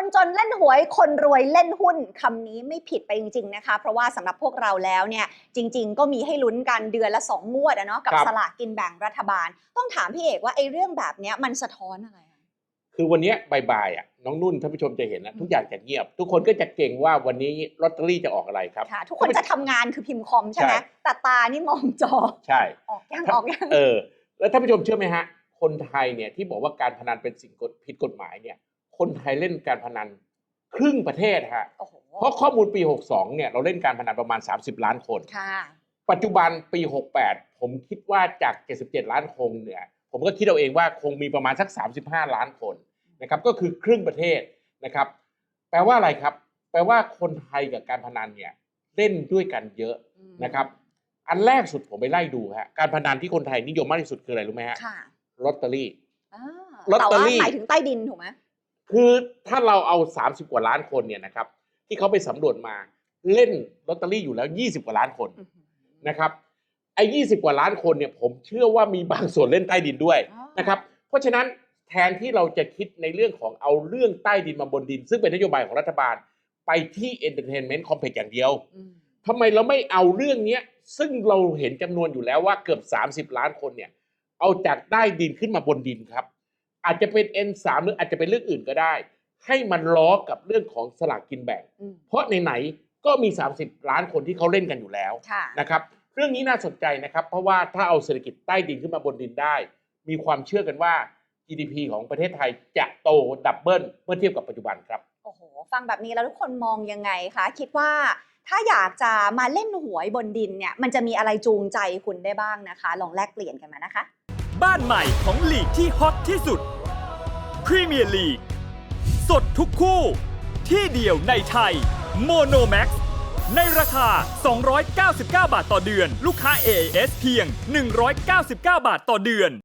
คนจนเล่นหวย คนรวยเล่นหุ้นคำนี้ไม่ผิดไปจริงๆนะคะ เพราะว่าสำหรับพวกเราแล้วเนี่ยจริง ๆ ก็มีให้ลุ้นกันเดือนละสองงวดอะเนาะกับครับ สลากกินแบ่งรัฐบาล ต้องถามพี่เอกว่าไอ้เรื่องแบบเนี้ยมันสะท้อนอะไรอะ คือวันเนี้ยบ่ายๆอะน้องนุ่นท่านผู้ชมจะเห็นนะอืมทุกอย่างจะเงียบ ทุกคนก็จะเก่งว่าวันนี้ลอตเตอรี่จะออกอะไรครับ ค่ะ ทุกคนจะทำงานคือพิมพ์คอมใช่ไหมใช่ แต่ตานี่มองจอใช่ ออกยังออกยัง เออ แล้วท่านผู้ชมเชื่อไหมฮะ คนไทยเนี่ยที่บอกว่าการพนันเป็นสิ่งกฎผิดกฎหมายเนี่ย คนไทยเล่นการพนัน ครึ่งประเทศฮะ โอ้โหเพราะข้อมูลปี 62 เนี่ย เราเล่นการพนันประมาณ 30 ล้านคน ค่ะ ปัจจุบันปี 68 ผมคิดว่าจาก 77 ล้านคนเนี่ย ผมก็คิดเอาเองว่าคงมีประมาณสัก 35 ล้านคนนะครับ ก็คือครึ่งประเทศนะครับ แปลว่าอะไรครับ แปลว่าคนไทยกับการพนันเนี่ยเล่นด้วยกันเยอะนะครับ อันแรกสุดผมไปไล่ดูฮะ การพนันที่คนไทยนิยมมากที่สุดคืออะไรรู้ไหมฮะ ค่ะลอตเตอรี่ อ่าลอตเตอรี่ แต่ว่าหมายถึงใต้ดินถูกไหม คือถ้าเราเอา 30 กว่าล้านคนเนี่ยนะครับ ที่เขาไปสำรวจมาเล่นลอตเตอรี่อยู่แล้ว 20 กว่าล้านคนนะครับไอ้ยี่สิบกว่าล้านคนเนี่ยผมเชื่อว่ามีบางส่วนเล่นใต้ดินด้วยอ๋อนะครับ เพราะฉะนั้นแทนที่เราจะคิดในเรื่องของเอาเรื่องใต้ดินมาบนดิน ซึ่งเป็นนโยบายของรัฐบาลไปที่ Entertainment Complex อย่างเดียวอืมทำไมเราไม่เอาเรื่องเนี้ยซึ่งเราเห็นจำนวนอยู่แล้วว่าเกือบ 30 ล้านคนเนี่ย เอาจากใต้ดินขึ้นมาบนดินครับ อาจจะเป็น N3 หรืออาจจะเป็นเรื่องอื่นก็ได้ ให้มันล้อกับเรื่องของสลากกินแบ่ง อืมเพราะไหนๆก็มี 30 ล้านคนที่เขาเล่นกันอยู่แล้วค่ะ นะครับเรื่องนี้น่าสนใจนะครับ เพราะว่าถ้าเอาเศรษฐกิจใต้ดินขึ้นมาบนดินได้ มีความเชื่อกันว่า GDP ของประเทศไทยจะโตดับเบิลเมื่อเทียบกับปัจจุบันครับ โอ้โห ฟังแบบนี้แล้วทุกคนมองยังไงคะ คิดว่าถ้าอยากจะมาเล่นหวยบนดินเนี่ย มันจะมีอะไรจูงใจคุณได้บ้างนะคะ ลองแลกเปลี่ยนกันมานะคะ บ้านใหม่ของลีกที่ฮอตที่สุดพรีเมียร์ลีกสดทุกคู่ ที่เดียวในไทยโมโนแม็กซ์ในราคา 299 บาทต่อเดือน ลูกค้า AIS เพียง 199 บาทต่อเดือน